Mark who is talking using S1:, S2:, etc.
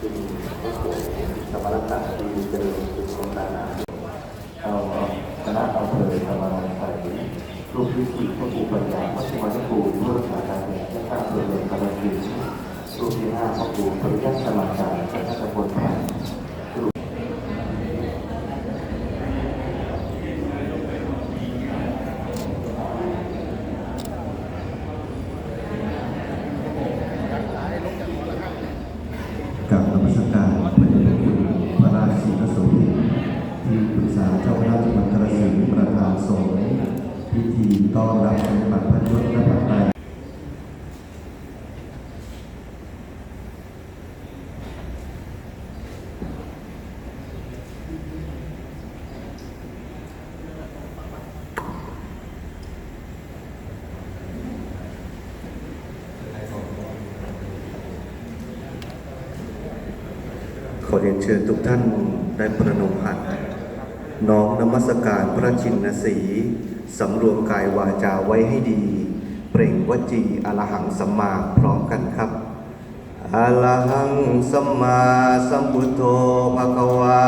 S1: ที่มีพระโขสมรรถะที่เจริญสุขของนานาเอาคณะอำเภอธรรมราชไทยรูปพิธีพระครูปัญญาพระชิมานุครูผู้รักษาการเนี่ยและการเพื่อเรื่องการกินรูปที่ห้าพระครูปริยัติสมาจารพระนักพล
S2: กับนมัสการพระเดชพระคุณพระราชินีโสภิตที่ปรึกษาเจ้าคณะจังหวัดกระสินประธานสงฆ์พิธีต้อนรับสมบัติพระยศและพระ ขอเรียนเชิญทุกท่านได้ประนมหัตถ์น้อมนมัสการพระชินสี สำรวมกายวาจาไว้ให้ดี เปล่งวจีอรหังสัมมาพร้อมกันครับอรหังสัมมาสัมพุทโธภะคะวา